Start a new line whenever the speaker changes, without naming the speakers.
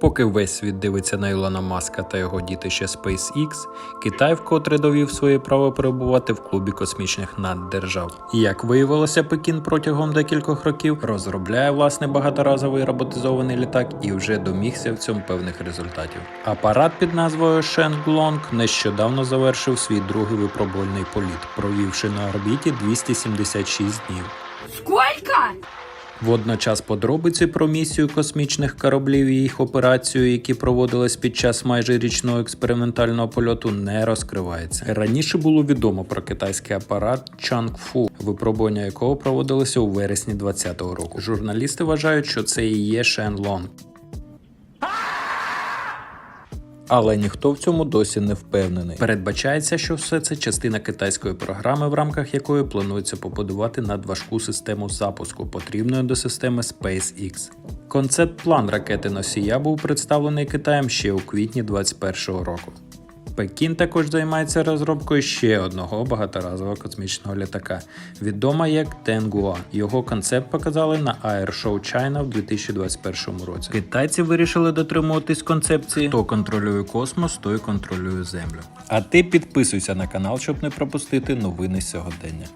Поки весь світ дивиться на Ілона Маска та його дітище SpaceX, Китай вкотре довів своє право перебувати в клубі космічних наддержав. Як виявилося, Пекін протягом декількох років розробляє власне багаторазовий роботизований літак і вже домігся в цьому певних результатів. Апарат під назвою Shenglong нещодавно завершив свій другий випробувальний політ, провівши на орбіті 276 днів.
Сколько?
Водночас подробиці про місію космічних кораблів і їх операцію, які проводились під час майже річного експериментального польоту, не розкривається. Раніше було відомо про китайський апарат Changfu, випробування якого проводилося у вересні 2020 року. Журналісти вважають, що це і є Shenlong. Але ніхто в цьому досі не впевнений. Передбачається, що все це частина китайської програми, в рамках якої планується побудувати надважку систему запуску, потрібної до системи SpaceX. Концепт-план ракети носія був представлений Китаєм ще у квітні 2021 року. Пекін також займається розробкою ще одного багаторазового космічного літака, відома як Тенгуа. Його концепт показали на Air Show China в 2021 році. Китайці вирішили дотримуватись концепції: хто контролює космос, той контролює землю. А ти підписуйся на канал, щоб не пропустити новини сьогодення.